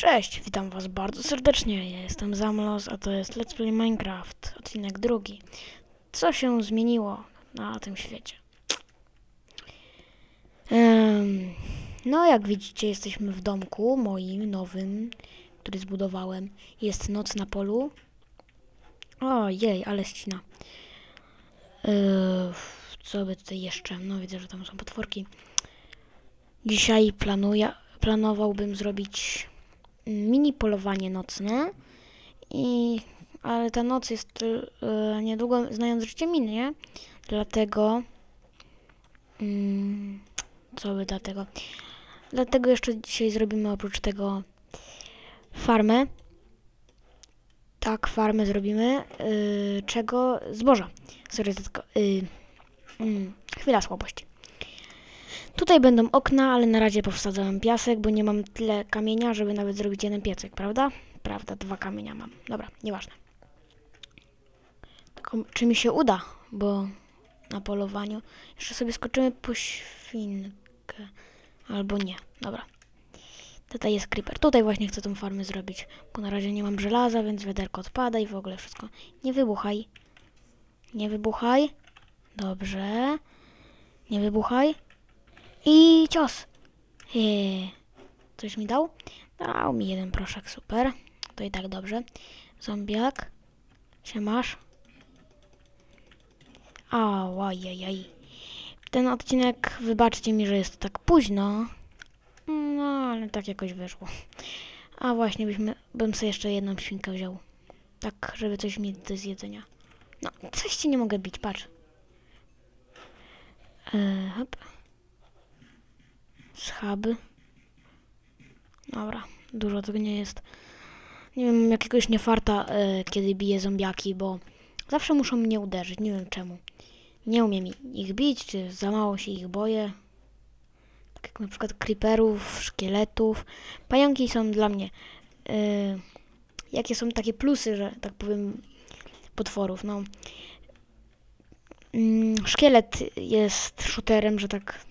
Cześć, witam was bardzo serdecznie. Ja jestem Zamlos, a to jest Let's Play Minecraft, odcinek drugi. Co się zmieniło na tym świecie? Em, no, jak widzicie, jesteśmy w domku moim nowym, który zbudowałem. Jest noc na polu. Ojej, ale ścina. Co by tutaj jeszcze? No, widzę, że tam są potworki. Dzisiaj planuję, planowałbym zrobić mini polowanie nocne. I, ale ta noc jest e, niedługo, znając życie minie, dlatego. Mm, co by dlatego? Dlatego jeszcze dzisiaj zrobimy oprócz tego farmę. Tak, farmę zrobimy. Y, czego? Zboża. Sorry, tylko. Y, mm, chwila słabości. Tutaj będą okna, ale na razie powsadzałem piasek, bo nie mam tyle kamienia, żeby nawet zrobić jeden piecek, prawda? Prawda, dwa kamienia mam. Dobra, nieważne. Tylko czy mi się uda, bo na polowaniu jeszcze sobie skoczymy po świnkę. Albo nie. Dobra. Tutaj jest creeper. Tutaj właśnie chcę tą farmę zrobić, bo na razie nie mam żelaza, więc wiaderko odpada i w ogóle wszystko. Nie wybuchaj. Nie wybuchaj. Dobrze. Nie wybuchaj. I cios. Heee. Coś mi dał? Dał mi jeden proszek, super. To i tak dobrze. Zombiak. Się masz? Ałajajaj. Ten odcinek, wybaczcie mi, że jest tak późno. No, ale tak jakoś wyszło. A właśnie, byśmy, bym sobie jeszcze jedną świnkę wziął. Tak, żeby coś mieć do zjedzenia. No, coś ci nie mogę bić, patrz. Eee, hop. Schaby. Dobra, dużo tego nie jest. Nie wiem, jakiegoś niefarta, e, kiedy biję zombiaki, bo zawsze muszą mnie uderzyć, nie wiem czemu. Nie umiem ich bić, czy za mało się ich boję. Tak jak na przykład creeperów, szkieletów. Pająki są dla mnie... E, jakie są takie plusy, że tak powiem, potworów, no. Mm, szkielet jest shooterem, że tak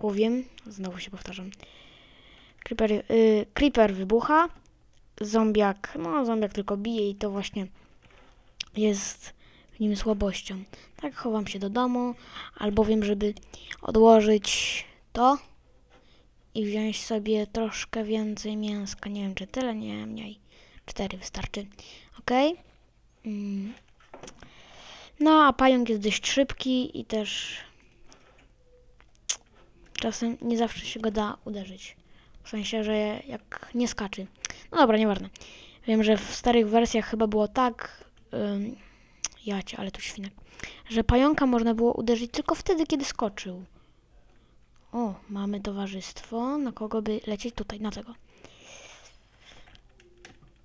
powiem. Znowu się powtarzam. Creeper, y, creeper wybucha. Zombiak, no zombiak tylko bije i to właśnie jest w nim słabością. Tak chowam się do domu, albowiem żeby odłożyć to i wziąć sobie troszkę więcej mięska. Nie wiem czy tyle, nie mniej. Cztery wystarczy. Ok. Mm. No a pająk jest dość szybki i też czasem nie zawsze się go da uderzyć. W sensie, że jak nie skaczy. No dobra, nieważne. Wiem, że w starych wersjach chyba było tak... Ym, jacie, ale tu świnek. Że pająka można było uderzyć tylko wtedy, kiedy skoczył. O, mamy towarzystwo. Na kogo by lecieć? Tutaj, na tego.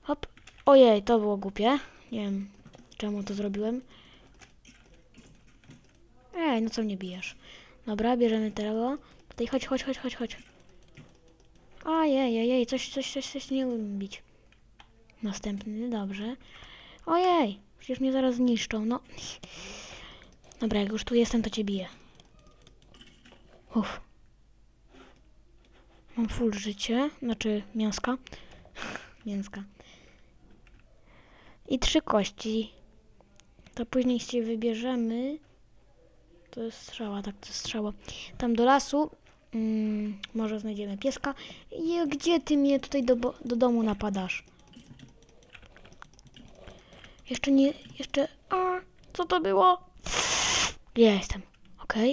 Hop. Ojej, to było głupie. Nie wiem, czemu to zrobiłem. Ej, no co mnie bijesz? Dobra, bierzemy tego. Tutaj chodź, chodź, chodź, chodź, chodź. Ojej, ojej, coś, coś, coś, coś nie umiem bić. Następny, dobrze. Ojej, przecież mnie zaraz zniszczą, no. Dobra, jak już tu jestem, to cię biję. Uff. Mam full życie, znaczy mięska. mięska. I trzy kości. To później się wybierzemy. To jest strzała, tak, to jest strzała. Tam do lasu Mm, może znajdziemy pieska. I gdzie ty mnie tutaj do, do domu napadasz? Jeszcze nie, jeszcze... A, co to było? Ja jestem, okej.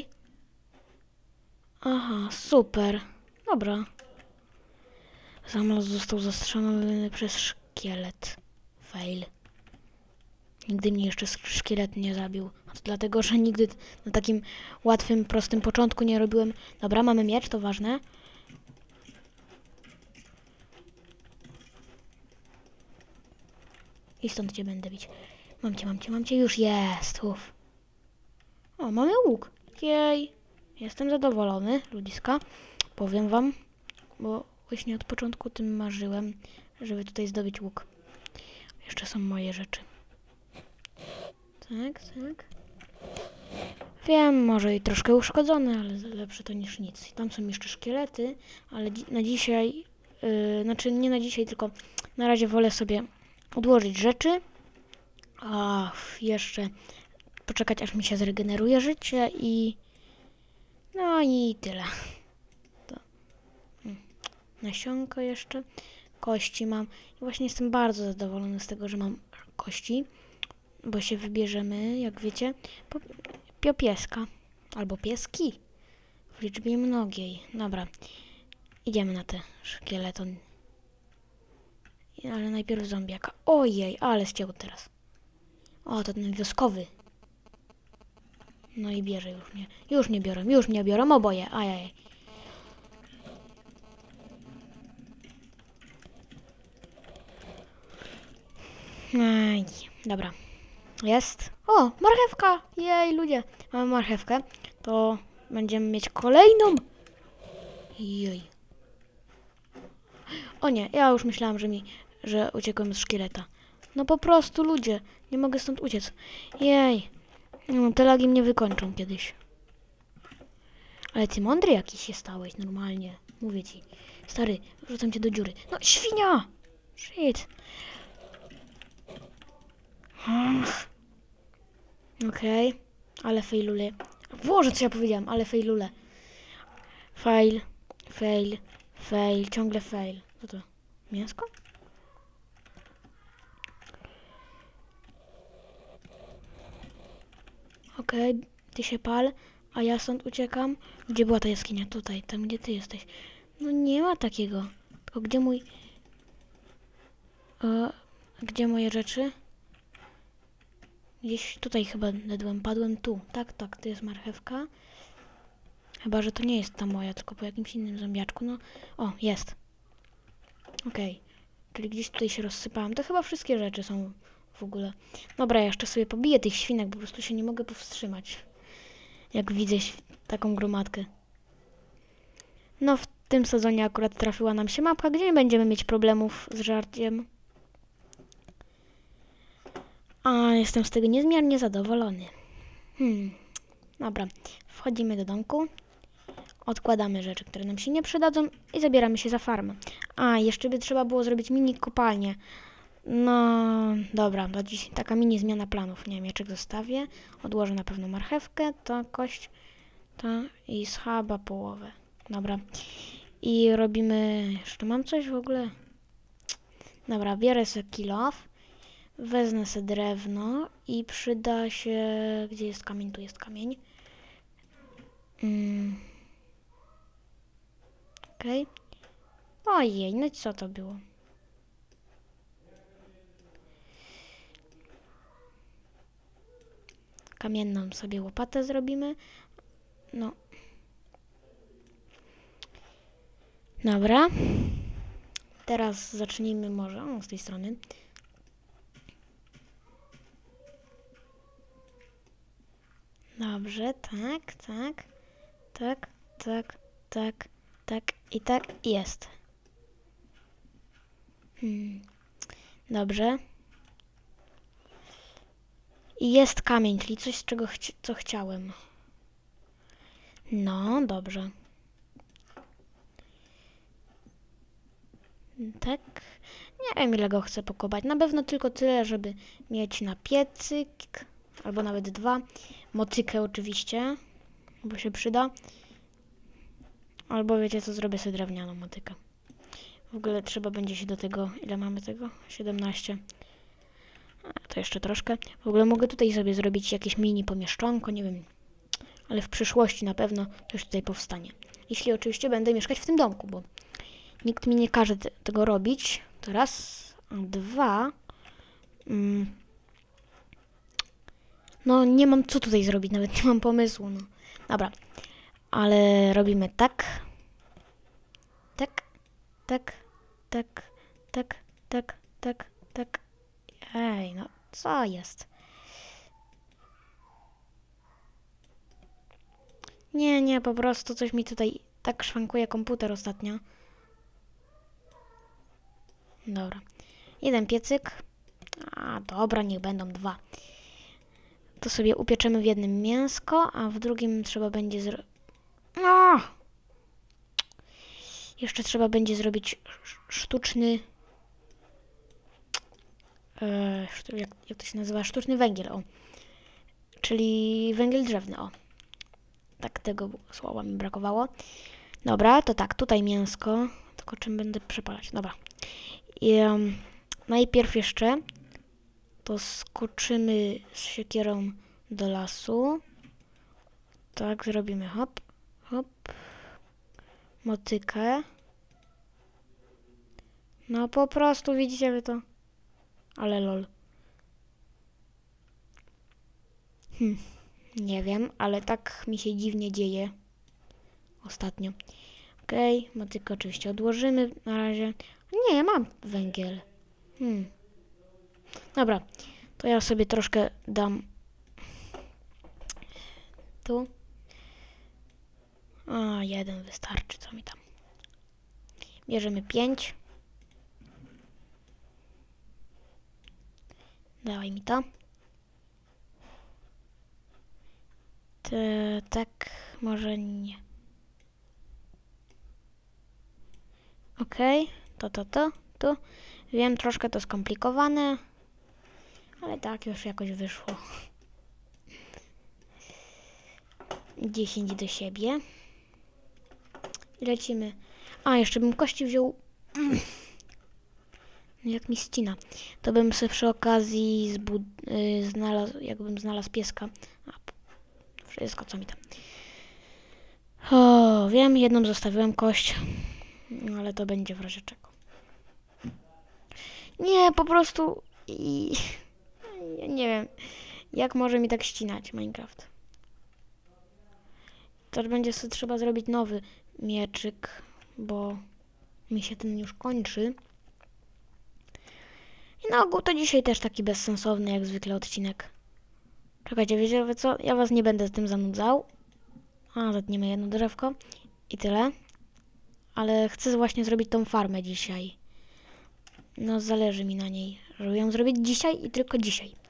Okay. Aha, super. Dobra. Samolot został zastrzelony przez szkielet. Fail. Nigdy mnie jeszcze szkielet nie zabił. Dlatego, że nigdy na takim łatwym, prostym początku nie robiłem... Dobra, mamy miecz, to ważne. I stąd cię będę bić. Mam cię, mam cię, mam cię. Już jest. Uf. O, mamy łuk. Jej. Jestem zadowolony, ludziska. Powiem wam, bo właśnie od początku tym marzyłem, żeby tutaj zdobyć łuk. Jeszcze są moje rzeczy. Tak, tak. Wiem, może i troszkę uszkodzone, ale lepsze to niż nic. Tam są jeszcze szkielety, ale dzi na dzisiaj Yy, znaczy nie na dzisiaj, tylko na razie wolę sobie odłożyć rzeczy. A jeszcze poczekać aż mi się zregeneruje życie i no i tyle. To. mm, Nasionko jeszcze. Kości mam. I właśnie jestem bardzo zadowolony z tego, że mam kości. Bo się wybierzemy, jak wiecie, po piopieska. Albo pieski. W liczbie mnogiej. Dobra. Idziemy na te szkieleton. Ale najpierw zombiaka. Ojej, ale ścięło teraz. O, to ten wioskowy. No i bierze już mnie. Już nie biorą, już mnie biorą oboje. Ajaj. Aj, dobra. Jest. O, marchewka! Jej, ludzie. Mamy marchewkę. To będziemy mieć kolejną. Jej. O nie, ja już myślałam, że mi, że uciekłem z szkieleta. No po prostu, ludzie. Nie mogę stąd uciec. Jej. No, te lagi mnie wykończą kiedyś. Ale ty mądry jakiś się stałeś, normalnie. Mówię ci. Stary, wrzucam cię do dziury. No, świnia! Shit. Ach. Okej. Ale fejlule. Boże, co ja powiedziałam, ale fejlule. Fail, fail, fail, ciągle fail. Co to? Mięsko? Okej, ty się pal, a ja stąd uciekam. Gdzie była ta jaskinia? Tutaj, tam gdzie ty jesteś. No nie ma takiego. Tylko gdzie mój... E, gdzie moje rzeczy? Gdzieś tutaj chyba dedłem, padłem tu. Tak, tak, to jest marchewka. Chyba, że to nie jest ta moja, tylko po jakimś innym zombiaczku. No, o, jest. Okej. Czyli gdzieś tutaj się rozsypałam. To chyba wszystkie rzeczy są w ogóle. Dobra, ja jeszcze sobie pobiję tych świnek, po prostu się nie mogę powstrzymać. Jak widzę taką gromadkę. No, w tym sezonie akurat trafiła nam się mapka, gdzie nie będziemy mieć problemów z żarciem. A jestem z tego niezmiernie zadowolony. Hmm. Dobra, wchodzimy do domku. Odkładamy rzeczy, które nam się nie przydadzą i zabieramy się za farmę. A, jeszcze by trzeba było zrobić mini kopalnię. No, dobra, to dziś taka mini zmiana planów. Nie wiem, mieczek zostawię. Odłożę na pewno marchewkę, to kość, to i schaba połowę. Dobra. I robimy... Jeszcze mam coś w ogóle? Dobra, biorę sobie kilof. Wezmę sobie drewno i przyda się... Gdzie jest kamień? Tu jest kamień. Mm. Okej. Ojej, no co to było? Kamienną sobie łopatę zrobimy. No. Dobra. Teraz zacznijmy może o, z tej strony. Dobrze, tak, tak, tak, tak, tak, tak i tak jest. Hmm. Dobrze. I jest kamień, czyli coś, z czego chci- co chciałem. No, dobrze. Tak. Nie wiem, ile go chcę pokopać. Na pewno tylko tyle, żeby mieć na piecyk, albo nawet dwa. Motykę oczywiście, bo się przyda. Albo wiecie co, zrobię sobie drewnianą motykę. W ogóle trzeba będzie się do tego, ile mamy tego? 17. A, to jeszcze troszkę. W ogóle mogę tutaj sobie zrobić jakieś mini pomieszczonko, nie wiem. Ale w przyszłości na pewno coś tutaj powstanie. Jeśli oczywiście będę mieszkać w tym domku, bo nikt mi nie każe te, tego robić. To raz, a dwa. Mm, no nie mam co tutaj zrobić, nawet nie mam pomysłu. No. Dobra, ale robimy tak. Tak, tak, tak, tak, tak, tak, tak. Ej, no co jest? Nie, nie, po prostu coś mi tutaj tak szwankuje komputer ostatnio. Dobra. Jeden piecyk. A, dobra, niech będą dwa. To sobie upieczemy w jednym mięsko, a w drugim trzeba będzie zro... No! Jeszcze trzeba będzie zrobić sz- sztuczny. E, jak, jak to się nazywa? Sztuczny węgiel, o. Czyli węgiel drzewny, o. Tak tego słowa mi brakowało. Dobra, to tak, tutaj mięsko. Tylko czym będę przepalać? Dobra. I, em, najpierw jeszcze to skoczymy z siekierą do lasu. Tak, zrobimy hop, hop. Motykę. No po prostu, widzicie wy to? Ale lol. Hm, nie wiem, ale tak mi się dziwnie dzieje ostatnio. Okej, motykę oczywiście odłożymy na razie. Nie, ja mam węgiel. Hmm. Dobra, to ja sobie troszkę dam tu. A, jeden wystarczy, co mi tam. Bierzemy pięć. Dawaj mi to. Te, tak, może nie. Okej, to, to, to, tu. Wiem, troszkę to skomplikowane, ale tak już jakoś wyszło. 10 do siebie. I lecimy. A, jeszcze bym kości wziął. No jak mi ścina. To bym sobie przy okazji zbud... y, znalazł, jakbym znalazł pieska. A, wszystko, co mi tam. O, wiem, jedną zostawiłem kość. Ale to będzie w razie czego. Nie, po prostu... I... Ja nie wiem, jak może mi tak ścinać Minecraft. Też będzie sobie trzeba zrobić nowy mieczyk, bo mi się ten już kończy. I na ogół to dzisiaj też taki bezsensowny jak zwykle odcinek. Czekajcie, wiecie co? Ja was nie będę z tym zanudzał. A, zetniemy jedno drzewko i tyle. Ale chcę właśnie zrobić tą farmę dzisiaj. No, zależy mi na niej, żeby ją zrobić dzisiaj i tylko dzisiaj.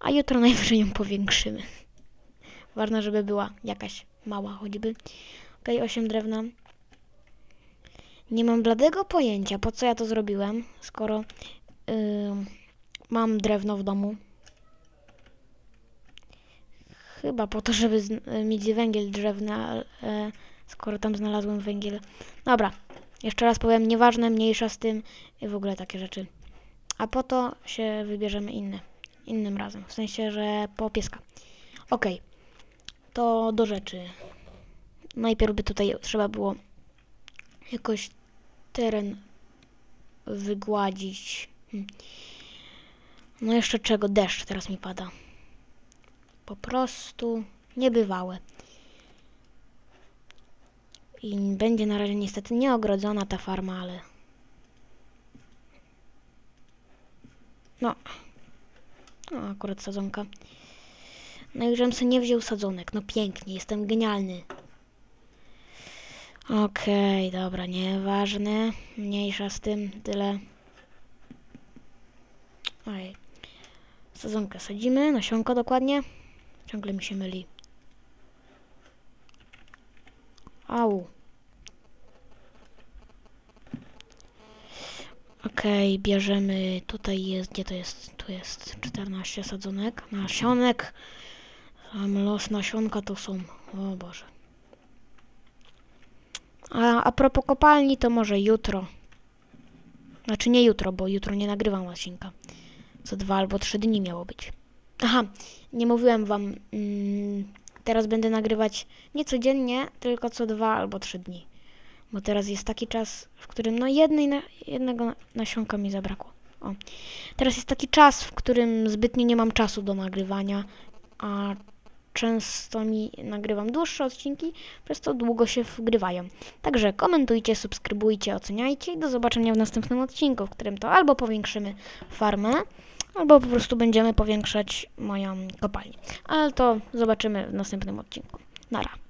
A jutro najwyżej ją powiększymy. Ważne, żeby była jakaś mała choćby. Okej, 8 drewna. Nie mam bladego pojęcia, po co ja to zrobiłem, skoro ym, mam drewno w domu. Chyba po to, żeby mieć węgiel drzewny, e, skoro tam znalazłem węgiel. Dobra, jeszcze raz powiem, nieważne, mniejsza z tym i w ogóle takie rzeczy. A po to się wybierzemy inne, innym razem, w sensie, że po pieska. Okej, to do rzeczy. Najpierw by tutaj trzeba było jakoś teren wygładzić. Hm. No jeszcze czego? Deszcz teraz mi pada. Po prostu niebywałe. I będzie na razie niestety nieogrodzona ta farma, ale... No. No, akurat sadzonka. No i żebym sobie nie wziął sadzonek. No pięknie, jestem genialny. Okej, dobra, nieważne. Mniejsza z tym, tyle. Oj. Sadzonkę sadzimy, nasionko dokładnie. Ciągle mi się myli. Au. Okej, bierzemy, tutaj jest, gdzie to jest? Tu jest 14 sadzonek. Nasionek. Sam los nasionka to są, o Boże. A, a propos kopalni, to może jutro. Znaczy nie jutro, bo jutro nie nagrywam odcinka. Co dwa albo trzy dni miało być. Aha, nie mówiłem wam. Mm, teraz będę nagrywać nie codziennie, tylko co dwa albo trzy dni. Bo teraz jest taki czas, w którym no jednej na, jednego na- nasionka mi zabrakło. O. Teraz jest taki czas, w którym zbytnio nie mam czasu do nagrywania, a często mi nagrywam dłuższe odcinki, przez to długo się wgrywają. Także komentujcie, subskrybujcie, oceniajcie i do zobaczenia w następnym odcinku, w którym to albo powiększymy farmę, albo po prostu będziemy powiększać moją kopalnię. Ale to zobaczymy w następnym odcinku. Nara.